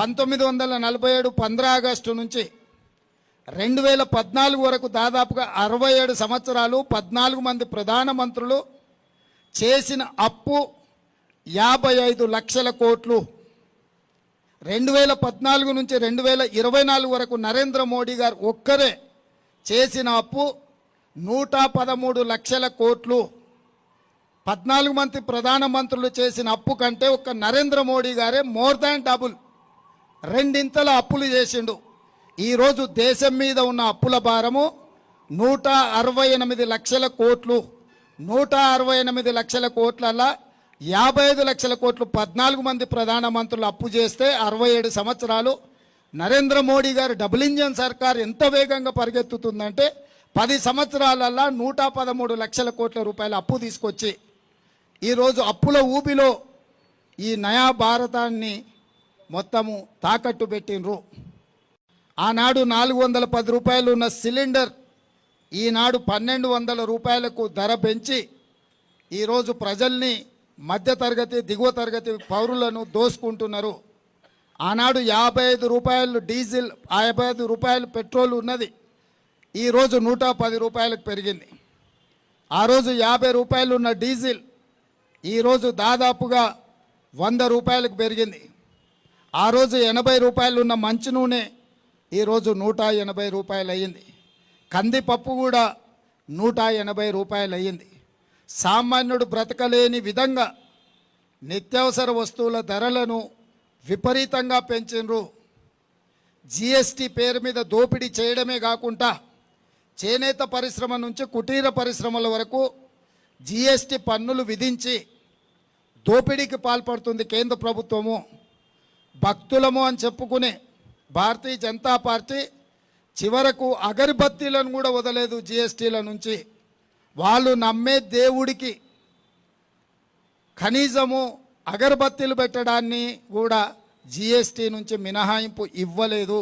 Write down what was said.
పంతొమ్మిది వందల నలభై ఏడు పంద్రా ఆగస్టు నుంచి రెండు వేల పద్నాలుగు వరకు దాదాపుగా అరవై ఏడు సంవత్సరాలు పద్నాలుగు మంది ప్రధానమంత్రులు చేసిన అప్పు యాభై ఐదు లక్షల కోట్లు. రెండు వేల పద్నాలుగు నుంచి రెండు వేల ఇరవై నాలుగు వరకు నరేంద్ర మోడీ గారు ఒక్కరే చేసిన అప్పు నూట పదమూడు లక్షల కోట్లు. పద్నాలుగు మంది ప్రధానమంత్రులు చేసిన అప్పు కంటే ఒక్క నరేంద్ర మోడీ గారే మోర్ దాన్ డబుల్. రెండింతల అప్పులు చేసిండు. ఈరోజు దేశం మీద ఉన్న అప్పుల భారము నూట అరవై ఎనిమిది లక్షల కోట్లు. నూట అరవై ఎనిమిది లక్షల కోట్లల్లా యాభై ఐదు లక్షల కోట్లు పద్నాలుగు మంది ప్రధానమంత్రులు అప్పు చేస్తే అరవై ఏడు సంవత్సరాలు. నరేంద్ర మోడీ గారు డబుల్ ఇంజన్ సర్కార్ ఎంత వేగంగా పరిగెత్తుతుందంటే పది సంవత్సరాలల్లా నూట పదమూడు లక్షల కోట్ల రూపాయల అప్పు తీసుకొచ్చి ఈరోజు అప్పుల ఊబిలో ఈ నయా భారతాన్ని మొత్తము తాకట్టు పెట్టినరు ఆనాడు నాలుగు వందల పది రూపాయలు ఉన్న సిలిండర్ ఈనాడు పన్నెండు వందల రూపాయలకు ధర పెంచి ఈరోజు ప్రజల్ని మధ్యతరగతి దిగువ తరగతి పౌరులను దోసుకుంటున్నారు. ఆనాడు యాభై ఐదు రూపాయలు డీజిల్ యాభై ఐదు రూపాయలు పెట్రోల్ ఉన్నది. ఈరోజు నూట పది రూపాయలకు పెరిగింది. ఆ రోజు యాభై రూపాయలు ఉన్న డీజిల్ ఈరోజు దాదాపుగా వంద రూపాయలకు పెరిగింది. ఆ రోజు ఎనభై రూపాయలు ఉన్న మంచి నూనె ఈరోజు నూట ఎనభై రూపాయలు అయ్యింది. కందిపప్పు కూడా నూట ఎనభై రూపాయలు అయ్యింది. సామాన్యుడు బ్రతకలేని విధంగా నిత్యావసర వస్తువుల ధరలను విపరీతంగా పెంచినరు. జిఎస్టి పేరు మీద దోపిడీ చేయడమే కాకుండా చేనేత పరిశ్రమ నుంచి కుటీర పరిశ్రమల వరకు జీఎస్టీ పన్నులు విధించి దోపిడీకి పాల్పడుతుంది కేంద్ర ప్రభుత్వము. భక్తులము అని చెప్పుకునే భారతీయ జనతా పార్టీ చివరకు అగరబత్తీలను కూడా వదలేదు జిఎస్టీల నుంచి. వాళ్ళు నమ్మే దేవుడికి కనీసము అగరబత్తీలు పెట్టడాన్ని కూడా జిఎస్టీ నుంచి మినహాయింపు ఇవ్వలేదు.